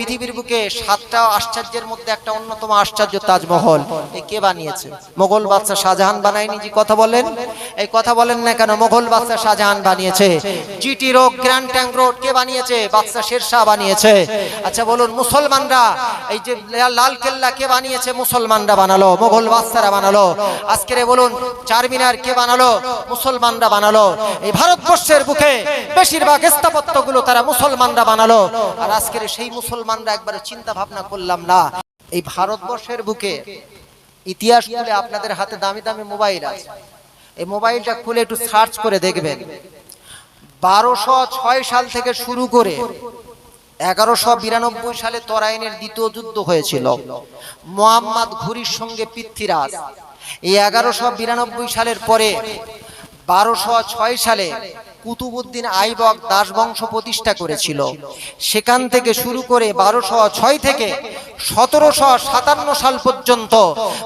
পৃথিবীর বুকে সাতটা আশ্চর্যের মধ্যে একটা অন্যতম আশ্চর্য তাজমহল। এ কে বানিয়েছে? মোগল বাদশা শাহজাহান বানায়নি জি কথা বলেন? এই কথা বলেন না কেন, মোগল বাদশা শাহজাহান বানিয়েছে। GT road grand tank road কে বানিয়েছে? বাদশা শেরশাহ বানিয়েছে। আচ্ছা বলুন, মুসলমানরা, এই যে লাল কেল্লা কে বানিয়েছে? মুসলমানরা বানালো, মোগল বাদশারা বানালো। আজকে বলুন, চারমিনার কে বানালো? মুসলমানরা বানালো। এই ভারতবর্ষের বুকে বেশিরভাগ স্থাপত্যগুলো তারা মুসলমানরা বানালো। আর আজকের সেই মুসলমানরা একবারে চিন্তা ভাবনা করলাম, না, এই ভারতবর্ষের বুকে ইতিহাস খুলে আপনাদের হাতে দামি দামি মোবাইল আছে। এই মোবাইলটা খুলে একটু সার্চ করে দেখবেন। বারোশো সাল থেকে শুরু করে এগারোশো বিরানব্বই সালে তরাইনের দ্বিতীয় যুদ্ধ হয়েছিল। মোহাম্মদ ঘুরির সঙ্গে পৃথ্বীরাজ। এই এগারোশো বিরানব্বই সালের পরে বারোশো সালে কুতুবুদ্দিন আইবক দাসবংশ প্রতিষ্ঠা করেছিল। সেখান থেকে শুরু করে বারোশো ছয় থেকে সতেরোশো সাতান্ন সাল পর্যন্ত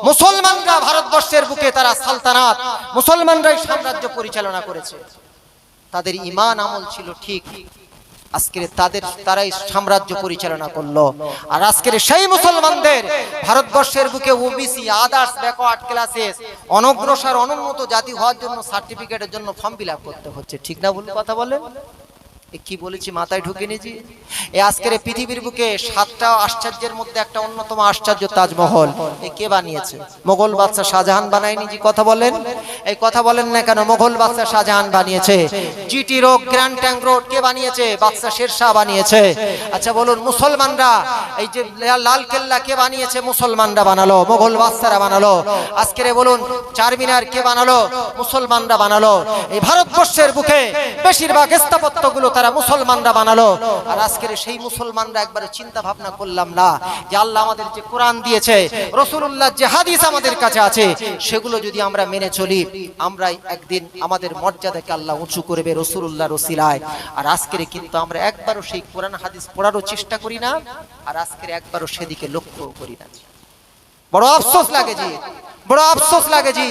মুসলমানরা ভারতবর্ষের বুকে তারা সালতানাত, মুসলমানরাই সাম্রাজ্য পরিচালনা করেছে। তাদের ইমান আমল ছিল ঠিক। আজকের তাদের, তারাই সাম্রাজ্য পরিচালনা করল। আর আজকের সেই মুসলমানদের ভারতবর্ষের বুকে ওবিসি আদার্স ব্যাকওয়ার্ড ক্লাসেস অনগ্রসর, অনুন্নত জাতি হওয়ার জন্য সার্টিফিকেটের জন্য ফর্ম ফিল করতে হচ্ছে। ঠিক না বলে কথা বলেন? কি বলেছি, মাথায় ঢুকে নিয়েছি? এ আজকের পৃথিবীর বুকে সাতটা আশ্চর্যের মধ্যে একটা অন্যতম আশ্চর্য তাজমহল। এ কে বানিয়েছে? মোগল বাদশা শাহজাহান বানায়নি জি কথা বলেন? এই কথা বলেন না কেন, মোগল বাদশা শাহজাহান বানিয়েছে। GT road grand tank road কে বানিয়েছে? বাদশা শেরশাহ বানিয়েছে। আচ্ছা বলুন, মুসলমানরা, এই যে লাল কেল্লা কে বানিয়েছে? মুসলমানরা বানালো, মোগল বাদশারা বানালো। আজকের বলুন, চারমিনার কে বানালো? মুসলমানরা বানালো। এই ভারতবর্ষের বুকে বেশিরভাগ স্থাপত্যগুলো তারা মুসলমানরা বানালো, আর আজকের সেই মুসলমানরা একবারে চিন্তা ভাবনা করলাম না যে আল্লাহ আমাদের যে কোরআন দিয়েছে রসুল্লাহ যে হাদিস আমাদের কাছে আছে, সেগুলো যদি আমরা মেনে চলি আমরা একদিন আমাদের মর্যাদাকে আল্লাহ উঁচু করবে রসুল্লাহ রসিলায় আর আজকের কিন্তু আমরা একবারও সেই কোরআন হাদিস পড়ারও চেষ্টা করি না, আর আজকের একবারও সেদিকে লক্ষ্য করি না। বড় আফসোস লাগে জি, বড় আফসোস লাগে জি।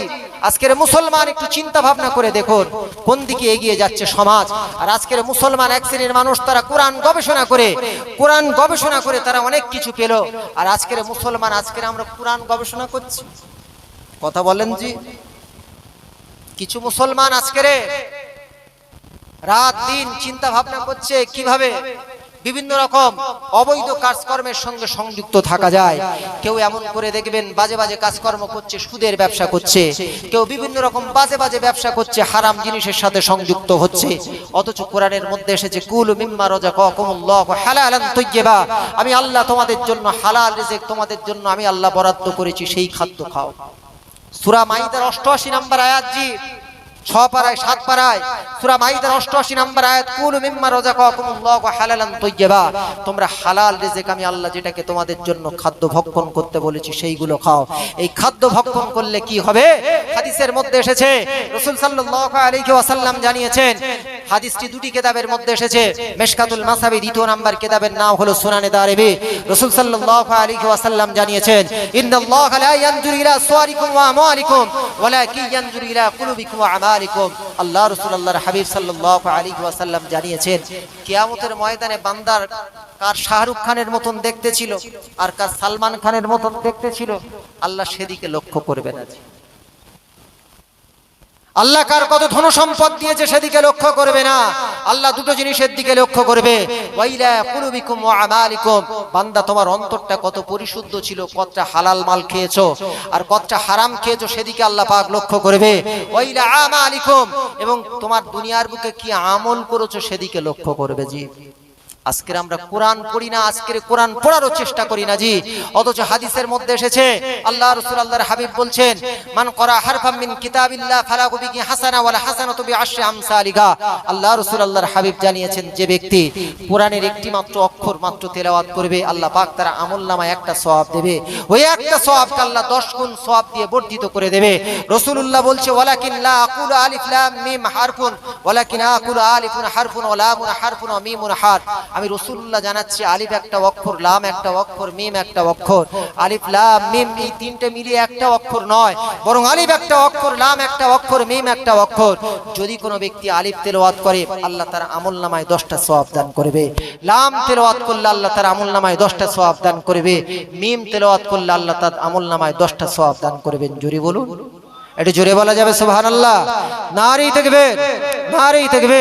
আজকের মুসলমান একটু চিন্তা ভাবনা করে দেখুন, কোন দিকে এগিয়ে যাচ্ছে সমাজ? আর আজকের মুসলমান এক শ্রেণির মানুষ, তারা কোরআন গবেষণা করে, কোরআন গবেষণা করে তারা অনেক কিছু পেল। আর আজকের মুসলমান, আজকের আমরা কোরআন গবেষণা করছি। কথা বলেন জি। কিছু মুসলমান আজকের রাত দিন চিন্তা ভাবনা করছে, কীভাবে বিভিন্ন রকম অবৈধ কাজকর্মের সঙ্গে সংযুক্ত থাকা যায়। কেউ এমন করে দেখবেন, বাজে বাজে কাজকর্ম করছে, সুদের ব্যবসা করছে। কেউ বিভিন্ন রকম বাজে বাজে ব্যবসা করছে, হারাম জিনিসের সাথে সংযুক্ত হচ্ছে। অথচ কোরআনের মধ্যে এসেছে, কুল মিম্মা রাজা হালালান তাইয়্যিবা। আমি আল্লাহ তোমাদের জন্য হালাল রিজিক, তোমাদের জন্য আমি আল্লাহ বরাদ্দ করেছি, সেই খাদ্য খাও। সূরা মাইদার 88 নম্বর আয়াত জি। ছ পারায় সাত পাড়ায় সূরা মাইদার 88 নম্বর আয়াত কুলু মিম্মা রাযাকাকুমুল্লাহু হালালান তাইয়্যিবা। তোমরা হালাল রিজিক আমি আল্লাহ যেটাকে তোমাদের জন্য খাদ্য ভক্ষণ করতে বলেছি, সেইগুলো খাও। এই খাদ্য ভক্ষণ করলে কি হবে? হাদিসের মধ্যে এসেছে, রাসূল সাল্লাল্লাহু আলাইহি ওয়াসাল্লাম জানিয়েছেন হাদিসটি দুটি কিতাবের মধ্যে এসেছে। মেশকাতুল মাসাবি দ্বিতীয় নাম্বার কিতাবের নাম হলো সুনানে দারিবি। রসুল সাল্লাল্লাহু আলাইহি ওয়াসাল্লাম জানিয়েছেন লা ইয়ানজুরু ইলা ওয়া ওয়ালাকিন ইয়ানজুরু ইলা কুলুবিকুম ওয়া আমালিকুম আল্লাহ রাসূলুল্লাহর হাবিব সাল্লাল্লাহু আলাইহি ওয়াসাল্লাম জানিয়েছেন, কিয়ামতের ময়দানে বান্দার কার শাহরুখ খানের মতন দেখতে ছিল আর কার সালমান খানের মতন দেখতে ছিল, আল্লাহ সেদিকে লক্ষ্য করবে না। আল্লাহ কার কত ধন সম্পদ দিয়েছে সেদিকে লক্ষ্য করবে না। আল্লাহ দুটো জিনিসের দিকে লক্ষ্য করবে। বান্দা, তোমার অন্তরটা কত পরিশুদ্ধ ছিল, কতটা হালাল মাল খেয়েছো আর কতটা হারাম খেয়েছো সেদিকে আল্লাহ পাক লক্ষ্য করবে। এবং তোমার দুনিয়ার বুকে কি আমল করেছ সেদিকে লক্ষ্য করবে জি। আজকের আমরা কোরআন পড়ি না, আজকের কোরআন পড়ারও চেষ্টা করি না জি। অথচ হাদিসের মধ্যে এসেছে, আল্লাহ রাসূল আল্লাহর হাবিব বলছেন, মান করা হারফাম মিন কিতাবিল্লাহ হাসানা ওয়ালা হাসানাতু বিআশরি আমসালিহা আল্লাহ রাসূল আল্লাহর হাবিব জানিয়েছেন, যে ব্যক্তি কোরআনের একটি মাত্র অক্ষর মাত্র তেলাওয়াত করবে, আল্লাহ পাক তার আমলনামায় একটা সওয়াব দেবে। ওই একটা আল্লাহ 10 গুণ সওয়াব দিয়ে বর্ধিত করে দেবে। রাসূলুল্লাহ বলছে, ওয়ালাকিন লা আলিফ লাম মিম হারফুন আলিফুন হারফুন ওয়া লামুন হারফুন মিমুন আমি রসুল্লাহ জানাচ্ছি আলিফ একটা অক্ষর লাম একটা অক্ষর মিম একটা অক্ষর। আলিফ লাম মিম এই তিনটে মিলিয়ে একটা অক্ষর নয় বরং আলিফ একটা অক্ষর লাম একটা অক্ষর মিম একটা অক্ষর। যদি কোনো ব্যক্তি আলিফ তেলাওয়াত করে আল্লাহ তার আমল নামায় দশটা সওয়াব দান করবে। লাম তেলাওয়াত করলে আল্লাহ তার আমল নামায় দশটা সওয়াব দান করবে। মিম তেলাওয়াত করলে আল্লাহ তার আমল নামায় দশটা সওয়াব দান করবেন। জোরে বলুন। একটু জোরে বলা যাবে সুবহানাল্লাহ। নারী থাকবে নারী থাকবে